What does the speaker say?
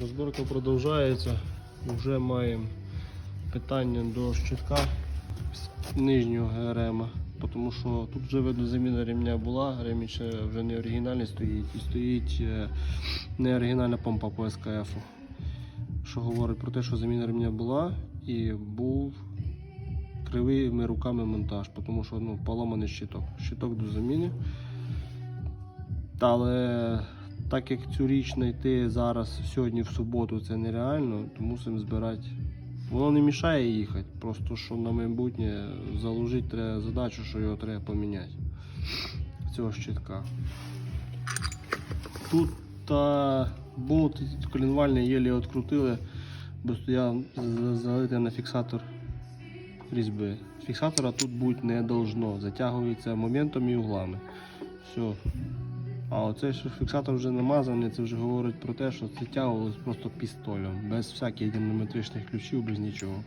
Розборка продовжується. Вже маємо питання до щитка з нижнього ГРМ. Тому що тут вже видно заміна ремня була, ремінь ще вже не оригінальний стоїть і стоїть е, не оригінальна помпа по СКФ. Що говорить про те, що заміна ремня була і був кривими руками монтаж, тому що ну, поламаний щиток. Щиток до заміни. Але так як цю річ знайти зараз, сьогодні в суботу, це нереально, то мусимо збирати. Воно не мішає їхати, просто що на майбутнє заложити треба задачу, що його треба поміняти. Цього щитка. Тут та болт колінвальний єлі відкрутили, бо стояв за- залитий на фіксатор різьби. Фіксатора тут бути не должно, затягується моментом і углами. Все. А оцей що фіксатор вже намазаний, це вже говорить про те, що це тягувалось просто пістолем, без всяких динамометричних ключів, без нічого.